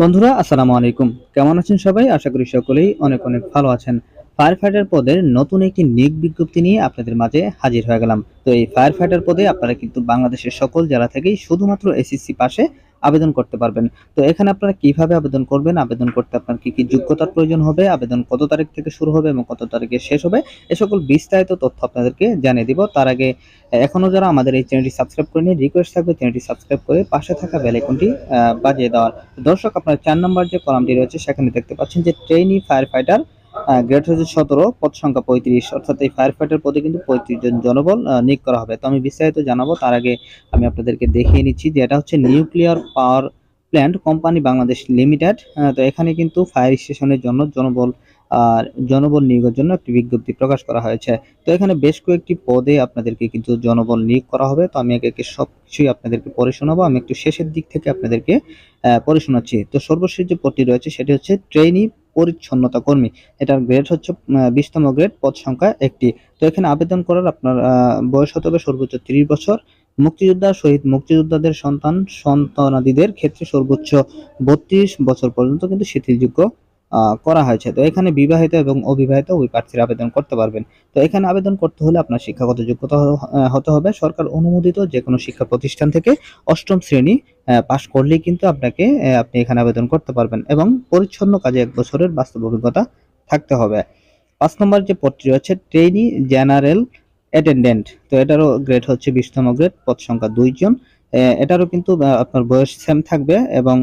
বন্ধুরা, আসসালামু আলাইকুম। কেমন আছেন সবাই? আশা করি সকলেই অনেক অনেক ভালো আছেন। ফায়ার ফাইটার পদের নতুন একটি নিয়োগ বিজ্ঞপ্তি নিয়ে আপনাদের মাঝে হাজির হয়ে গেলাম। তো এই ফায়ার ফাইটার পদে আপনারা কিন্তু বাংলাদেশের সকল জেলা থেকেই শুধুমাত্র এসএসসি পাশে আবেদন করতে পারবেন। তো এখানে আপনারা কীভাবে আবেদন করবেন? আবেদন করতে আপনার কি কি যোগ্যতার প্রয়োজন হবে? আবেদন কত তারিখ থেকে শুরু হবে এবং কত তারিখে শেষ হবে? এ সকল বিস্তারিত তথ্য আপনাদেরকে জানিয়ে দিব। তার আগে এখনও যারা আমাদের এই চ্যানেলটি সাবস্ক্রাইব করেনি রিকোয়েস্ট থাকবে চ্যানেলটি সাবস্ক্রাইব করে পাশে থাকা বেল আইকনটি আহ, বাজিয়ে দেওয়ার। দর্শক আপনার চার নম্বর যে কলামটি রয়েছে সেখানে দেখতে পাচ্ছেন যে ট্রেনি ফায়ার ফাইটার গ্রেড হচ্ছে সতেরো, পদ সংখ্যা পঁয়ত্রিশ। অর্থাৎ এই ফায়ার ফাইটার পদে কিন্তু পঁয়ত্রিশ জন জনবল নিয়োগ করা হবে। তো আমি বিস্তারিত জানাব, তার আগে আমি আপনাদেরকে দেখিয়ে নিচ্ছি যে এটা হচ্ছে nuclear power plant company Bangladesh limited তো এখানে কিন্তু ফায়ার স্টেশনের জন্য জনবল, আর জনবল নিয়োগের জন্য একটি বিজ্ঞপ্তি প্রকাশ করা হয়েছে। তো এখানে বেশ কয়েকটি পদে আপনাদেরকে কিন্তু জনবল নিয়োগ করা হবে। তো আমি একে একে সব কিছুই আপনাদেরকে পড়ে শোনাবো। আমি একটু শেষের দিক থেকে আপনাদেরকে পড়ে শোনাচ্ছি। তো সর্বশেষ যে পদটি রয়েছে, সেটি হচ্ছে ট্রেনি পরিচ্ছন্নতা কর্মী। এটার গ্রেড হচ্ছে বিশতম গ্রেড পদ সংখ্যা একটি। তো এখানে আবেদন করার আপনার বয়স হতে হবে সর্বোচ্চ তিরিশ বছর। মুক্তিযোদ্ধা শহীদ মুক্তিযোদ্ধাদের সন্তান, সন্তানাদিদের ক্ষেত্রে সর্বোচ্চ বত্রিশ বছর পর্যন্ত কিন্তু শিথিলযোগ্য। করা হয়েছে। তো এখানে বিবাহিত এবং অবিবাহিত ওই প্রার্থীরা আবেদন করতে পারবেন। তো এখানে আবেদন করতে হলে আপনার শিক্ষাগত যোগ্যতা হতে হবে। সরকার অনুমোদিত যে কোনো শিক্ষা প্রতিষ্ঠান থেকে অষ্টম শ্রেণি পাশ করলেই কিন্তু আপনাকে আপনি এখানে আবেদন করতে পারবেন এবং পরিচ্ছন্ন কাজে এক বছরের বাস্তব অভিজ্ঞতা থাকতে হবে। পাঁচ নম্বর যে পদটি রয়েছে ট্রেনি জেনারেল অ্যাটেন্ডেন্ট। তো এটারও গ্রেড হচ্ছে বিশতম গ্রেড, পদ সংখ্যা দুইজন এটারও কিন্তু আপনার বয়স সেম থাকবে এবং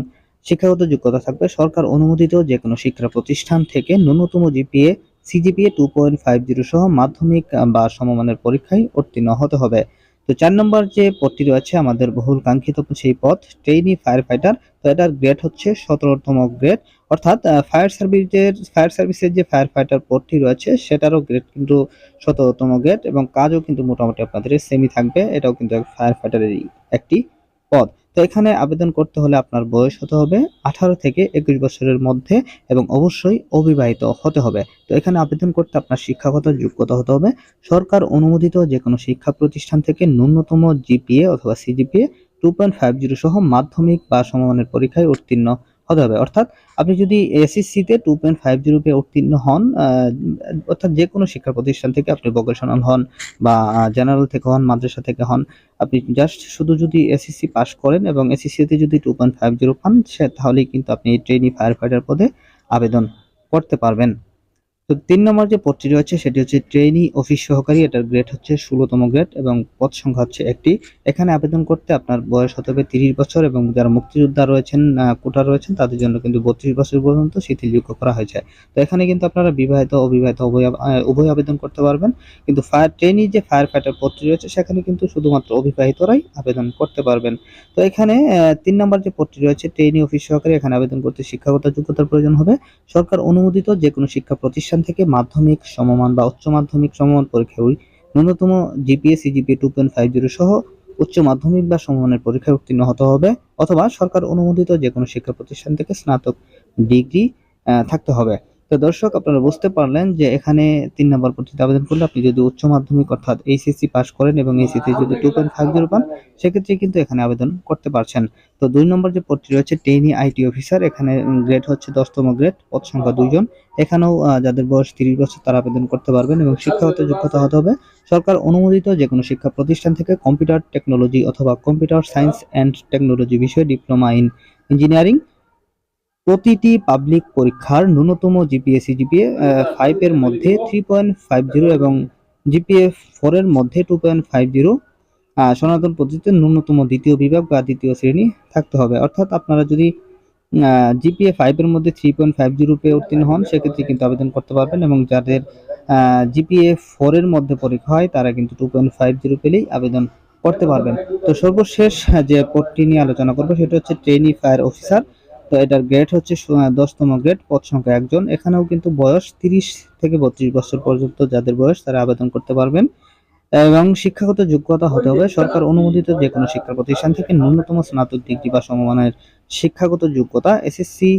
শিক্ষাগত যোগ্যতা থাকবে। সরকার অনুমোদিত যে কোনো শিক্ষা প্রতিষ্ঠান থেকে ন্যূনতম GPA CGPA two point five zero সহ মাধ্যমিক বা সমমানের পরীক্ষায় উত্তীর্ণ হতে হবে। তো চার নম্বর যে পদটি রয়েছে আমাদের বহুল কাঙ্ক্ষিত সেই পদ ট্রেনি ফায়ার ফাইটার তো এটার গ্রেড হচ্ছে সতেরোতম গ্রেড অর্থাৎ ফায়ার সার্ভিসের ফায়ার সার্ভিসের যে ফায়ার ফাইটার পদটি রয়েছে, সেটারও গ্রেড কিন্তু সতেরোতম গ্রেড এবং কাজও কিন্তু মোটামুটি আপনাদের সেমি থাকবে। এটাও কিন্তু ফায়ার ফাইটারেরই একটি পদ। তো এখানে আবেদন করতে হলে আপনার বয়স হতে হবে আঠারো থেকে একুশ বছরের মধ্যে এবং অবশ্যই অবিবাহিত হতে হবে। তো এখানে আবেদন করতে আপনার শিক্ষাগত যোগ্যতা হতে হবে। সরকার অনুমোদিত যে কোনো শিক্ষা প্রতিষ্ঠান থেকে ন্যূনতম জিপিএ অথবা CGPA two point five zero সহ মাধ্যমিক বা সমমানের পরীক্ষায় উত্তীর্ণ হতে হবে। অর্থাৎ আপনি যদি এসএসসিতে টু পয়েন্ট ফাইভ জিরো উত্তীর্ণ হন অর্থাৎ যে কোনো শিক্ষা প্রতিষ্ঠান থেকে আপনি ভোকেশনাল হন বা জেনারেল থেকে হন, মাদ্রাসা থেকে হন, আপনি জাস্ট শুধু যদি এসএসসি পাস করেন এবং এসএসসিতে যদি টু পয়েন্ট ফাইভ জিরো পান, সে তাহলেই কিন্তু আপনি ট্রেনি ফায়ার ফাইটার পদে আবেদন করতে পারবেন। তো তিন নম্বর যে পদটি রয়েছে, সেটি হচ্ছে ট্রেনি অফিস সহকারী। এটার গ্রেড হচ্ছে ষোলোতম গ্রেড এবং পদ সংখ্যা হচ্ছে একটি। এখানে আবেদন করতে আপনার বয়স হতে হবে তিরিশ বছর এবং যারা মুক্তিযোদ্ধা রয়েছেন কোটা রয়েছেন, তাদের জন্য কিন্তু বত্রিশ বছর পর্যন্ত শিথিলযোগ্য করা হয়েছে। তো এখানে কিন্তু আপনারা বিবাহিত, অবিবাহিত, উভয় উভয় আবেদন করতে পারবেন। কিন্তু ফায়ার ট্রেনি যে ফায়ার ফাইটার পদটি রয়েছে, সেখানে কিন্তু শুধুমাত্র অবিবাহিতরাই আবেদন করতে পারবেন। তো এখানে তিন নম্বর যে পদটি রয়েছে ট্রেনি অফিস সহকারী, এখানে আবেদন করতে শিক্ষাগত যোগ্যতার প্রয়োজন হবে। সরকার অনুমোদিত যে কোনো শিক্ষা প্রতিষ্ঠান থেকে মাধ্যমিক সমমান বা উচ্চ মাধ্যমিক সমমান পরীক্ষায় ন্যূনতম GPA CGPA two point five zero সহ উচ্চ মাধ্যমিক বা সমমানের পরীক্ষায় উত্তীর্ণ হতে হবে অথবা সরকার অনুমোদিত যে কোনো শিক্ষা প্রতিষ্ঠান থেকে স্নাতক ডিগ্রি থাকতে হবে। তো দর্শক, আপনারা বুঝতে পারলেন যে এখানে তিন নম্বর পদ্ধতিতে আবেদন করলে আপনি যদি উচ্চ মাধ্যমিক অর্থাৎ এইচএসসি পাস করেন এবং এইচএসসি যদি টু পয়েন্ট ফাইভ জিরো পান, সেক্ষেত্রে কিন্তু এখানে আবেদন করতে পারছেন। তো দুই নম্বর যে পদটি রয়েছে টেনি আইটি অফিসার এখানে গ্রেড হচ্ছে দশতম গ্রেড পদ সংখ্যা দুইজন। এখানেও যাদের বয়স তিরিশ বছর, তারা আবেদন করতে পারবেন এবং শিক্ষাগত যোগ্যতা হতে হবে। সরকার অনুমোদিত যে কোনো শিক্ষা প্রতিষ্ঠান থেকে কম্পিউটার টেকনোলজি অথবা কম্পিউটার সায়েন্স অ্যান্ড টেকনোলজি বিষয়ে ডিপ্লোমা ইন ইঞ্জিনিয়ারিং প্রতিটি পাবলিক পরীক্ষার ন্যূনতম জিপিএসি জিপিএ ফাইভ এর মধ্যে থ্রি পয়েন্ট ফাইভ জিরো এবং জিপিএ ফোর এর মধ্যে টু পয়েন্ট ফাইভ জিরো সনাতন পদ্ধতিতে ন্যূনতম দ্বিতীয় বিভাগ বা দ্বিতীয় শ্রেণি থাকতে হবে। অর্থাৎ আপনারা যদি জিপিএ ফাইভ এর মধ্যে থ্রি পয়েন্ট ফাইভ জিরো পেয়ে উত্তীর্ণ হন, সেক্ষেত্রে কিন্তু আবেদন করতে পারবেন এবং যাদের জিপিএ ফোর এর মধ্যে পরীক্ষা হয়, তারা কিন্তু টু পয়েন্ট ফাইভ জিরো পেলেই আবেদন করতে পারবেন। তো সর্বশেষ যে পদটি নিয়ে আলোচনা করব, সেটা হচ্ছে ট্রেনি ফায়ার অফিসার তো এটার গ্রেড হচ্ছে দশতম গ্রেড পদ সংখ্যা একজন। এখানেও কিন্তু বয়স তিরিশ থেকে বত্রিশ বছর পর্যন্ত যাদের বয়স তারা আবেদন করতে পারবেন। এবং শিক্ষাগত যোগ্যতা হতে হবে। সরকার অনুমোদিত যে কোনো শিক্ষা প্রতিষ্ঠান থেকে ন্যূনতম স্নাতক ডিগ্রি বা সমমানের শিক্ষাগত যোগ্যতা, এসএসসি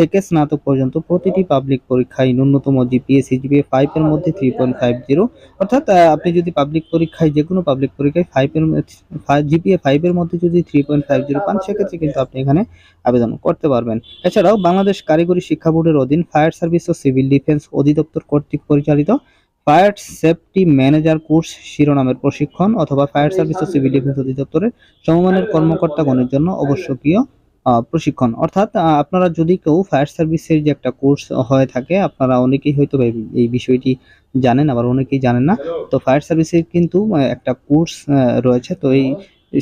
থেকে স্নাতক পর্যন্ত প্রতিটি পাবলিক পরীক্ষায় ন্যূনতম জিপিএ সিজিপিএ ফাইভ এর মধ্যে থ্রি পয়েন্ট ফাইভ জিরো অর্থাৎ আপনি যদি পাবলিক পরীক্ষায় যে কোনো পাবলিক পরীক্ষায় ফাইভ এর জিপিএ ফাইভ এর মধ্যে যদি থ্রি পয়েন্ট ফাইভ জিরো পান সেক্ষেত্রে কিন্তু আপনি এখানে আবেদন করতে পারবেন। এছাড়াও বাংলাদেশ কারিগরি শিক্ষা বোর্ডের অধীন ফায়ার সার্ভিস ও সিভিল ডিফেন্স অধিদপ্তর কর্তৃক পরিচালিত ফায়ার সেফটি ম্যানেজার কোর্স শিরোনামের প্রশিক্ষণ অথবা ফায়ার সার্ভিস ও সিভিল ডিফেন্স অধিদপ্তরের সমমানের কর্মকর্তাগণের জন্য আবশ্যকীয় আহ, প্রশিক্ষণ। অর্থাৎ আপনারা যদি কেউ ফায়ার সার্ভিসের যে একটা কোর্স হয়ে থাকে আপনারা অনেকেই হয়তো এই- বিষয়টি জানেন আবার অনেকেই জানেন না। তো ফায়ার সার্ভিসের কিন্তু একটা কোর্স রয়েছে। তো এই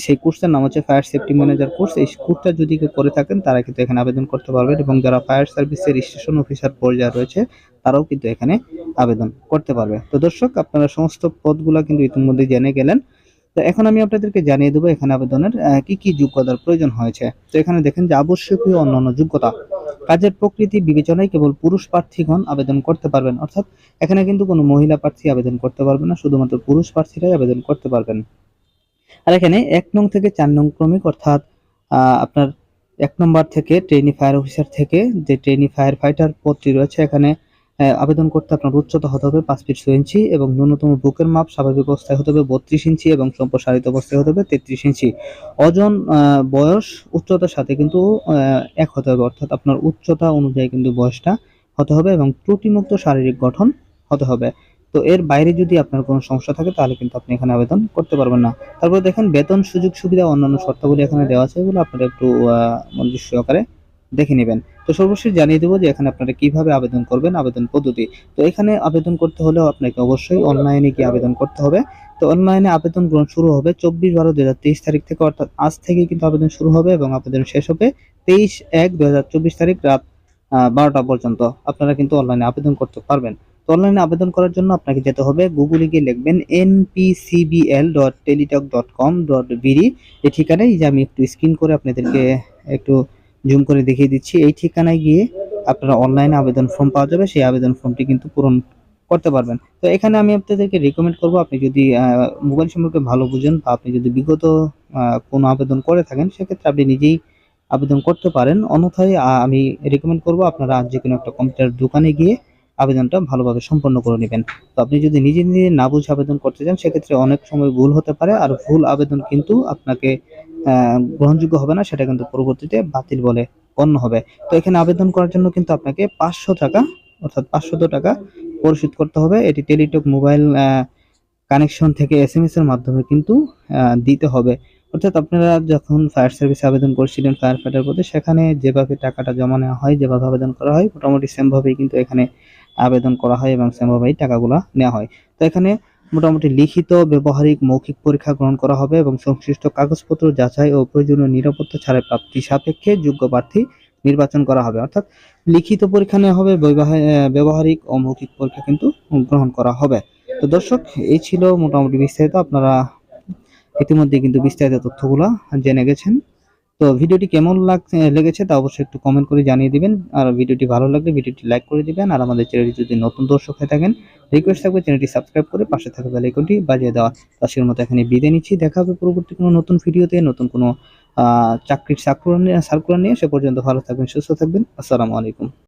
সেই কোর্সটার নাম হচ্ছে ফায়ার সেফটি ম্যানেজার কোর্স এই কোর্সটা যদি কেউ করে থাকেন তারা কিন্তু এখানে আবেদন করতে পারবেন এবং যারা ফায়ার সার্ভিসের স্টেশন অফিসার পর্যায়ে রয়েছে তারাও কিন্তু এখানে আবেদন করতে পারবে। তো দর্শক আপনারা সমস্ত পদগুলো কিন্তু ইতিমধ্যে জেনে গেলেন। তো এখন আমি আপনাদেরকে জানিয়ে দেবো এখানে আবেদনের কি কি যোগ্যতার প্রয়োজন হয়েছে। তো এখানে দেখেন যে আবশ্যকীয় অন্যান্য যোগ্যতা। কাজের প্রকৃতি বিবেচনায় কেবল পুরুষ প্রার্থীগণ আবেদন করতে পারবেন। অর্থাৎ এখানে কিন্তু কোনো মহিলা প্রার্থী আবেদন করতে পারবে না, শুধুমাত্র পুরুষ প্রার্থীরাই আবেদন করতে পারবেন। আর এখানে এক নং থেকে চার নং ক্রমিক, অর্থাৎ আপনার এক নম্বর থেকে ট্রেনি ফায়ার অফিসার থেকে যে ট্রেনি ফায়ার ফাইটার পদটি রয়েছে, এখানে আবেদন করতে আপনার উচ্চতা হতে হবে পাঁচ ফিট ছয় ইঞ্চি এবং ন্যূনতম বুকের মাপ স্বাভাবিক অবস্থায় হতে হবে বত্রিশ ইঞ্চি এবং সম্প্রসারিত অবস্থায় হতে হবে তেত্রিশ ইঞ্চি। ওজন বয়স, উচ্চতার সাথে কিন্তু এক হতে হবে। অর্থাৎ আপনার উচ্চতা অনুযায়ী কিন্তু বয়সটা হতে হবে এবং ত্রুটিমুক্ত শারীরিক গঠন হতে হবে। তো এর বাইরে যদি আপনার কোনো সমস্যা থাকে তাহলে কিন্তু আপনি এখানে আবেদন করতে পারবেন না। তারপরে দেখেন, বেতন, সুযোগ সুবিধা অন্যান্য শর্তাবলী এখানে দেওয়া আছে এগুলো আপনারা একটু মনোযোগ সহকারে দেখে নেবেন। তো সর্বশেষ জানিয়ে দেবো যে এখানে আপনারা কীভাবে আবেদন করবেন, আবেদন পদ্ধতি। তো এখানে আবেদন করতে হলেও আপনাকে অবশ্যই অনলাইনে গিয়ে আবেদন করতে হবে। তো অনলাইনে আবেদন গ্রহণ শুরু হবে চব্বিশ বারো তেইশ তারিখ থেকে, অর্থাৎ আজ থেকে কিন্তু আবেদন শুরু হবে এবং আবেদন শেষ হবে তেইশ এক দু হাজার চব্বিশ তারিখ রাত বারোটা পর্যন্ত। আপনারা কিন্তু অনলাইনে আবেদন করতে পারবেন। তো অনলাইনে আবেদন করার জন্য আপনাকে যেতে হবে গুগলে গিয়ে লিখবেন NPCBL dot Teletalk dot com dot BD এই ঠিকানায় যে আমি একটু স্ক্রিন করে আপনাদেরকে একটু জুম করে দেখিয়ে দিচ্ছি। এই ঠিকানায় গিয়ে আপনারা অনলাইনে আবেদন ফর্ম পাওয়া যাবে। সেই আবেদন ফর্মটি কিন্তু পূরণ করতে পারবেন। তো এখানে আমি আপনাদেরকে রেকমেন্ড করব, আপনি যদি মোবাইল সম্পর্কে ভালো বুঝেন বা আপনি যদি বিগত কোনো আবেদন করে থাকেন, সেক্ষেত্রে আপনি নিজেই আবেদন করতে পারেন। অন্যথায় আমি রেকমেন্ড করব আপনারা যে কোনো একটা কম্পিউটার দোকানে গিয়ে আবেদনটা ভালোভাবে সম্পন্ন করে নেবেন। তো আপনি যদি নিজে নিজে না বুঝে আবেদন করতে চান, সেক্ষেত্রে অনেক সময় ভুল হতে পারে। আর ভুল আবেদন কিন্তু আপনাকে গ্রহণযোগ্য হবে না, সেটা কিন্তু পরবর্তীতে বাতিল বলে গণ্য হবে। তো এখানে আবেদন করার জন্য কিন্তু আপনাকে পাঁচশো টাকা, অর্থাৎ পাঁচশত টাকা পরিশোধ করতে হবে। এটি টেলিটক মোবাইল কানেকশন থেকে এস এম এর মাধ্যমে কিন্তু দিতে হবে। অর্থাৎ আপনারা যখন ফায়ার সার্ভিসে আবেদন করছিলেন ফায়ার ফাইটার পদে, সেখানে যেভাবে টাকাটা জমা নেওয়া হয়, যেভাবে আবেদন করা হয়, মোটামুটি সেমভাবেই কিন্তু এখানে আবেদন করা হয় এবং সেমভাবেই টাকাগুলো নেওয়া হয়। তো এখানে মোটামুটি লিখিত, ব্যবহারিক, মৌখিক পরীক্ষা গ্রহণ করা হবে এবং সংশ্লিষ্ট কাগজপত্র যাচাই ও প্রয়োজনীয় নিরাপত্তা ছাড়াই প্রাপ্তি সাপেক্ষে যোগ্য প্রার্থী নির্বাচন করা হবে। অর্থাৎ লিখিত পরীক্ষা নেওয়া হবে ব্যবহারিক ও মৌখিক পরীক্ষা কিন্তু গ্রহণ করা হবে। তো দর্শক, এই ছিল মোটামুটি বিস্তারিত। আপনারা ইতিমধ্যে কিন্তু বিস্তারিত তথ্যগুলো জেনে গেছেন। তো ভিডিওটি কেমন লাগ লেগেছে তা অবশ্যই একটু কমেন্ট করে জানিয়ে দিবেন। আর ভিডিওটি ভালো লাগলে ভিডিওটি লাইক করে দিবেন। আর আমাদের চ্যানেলটি যদি নতুন দর্শক হয়ে থাকেন রিকোয়েস্ট থাকবে চ্যানেলটি সাবস্ক্রাইব করে পাশে থাকা বেল আইকনটি বাজিয়ে দেওয়া। আজকের মতো এখানে বিদায় নিচ্ছি। দেখা হবে পরবর্তী কোনো নতুন ভিডিওতে, নতুন কোনো চাকরির সার্কুলার নিয়ে সার্কুলার নিয়ে। সে পর্যন্ত ভালো থাকবেন, সুস্থ থাকবেন। আসসালামু আলাইকুম।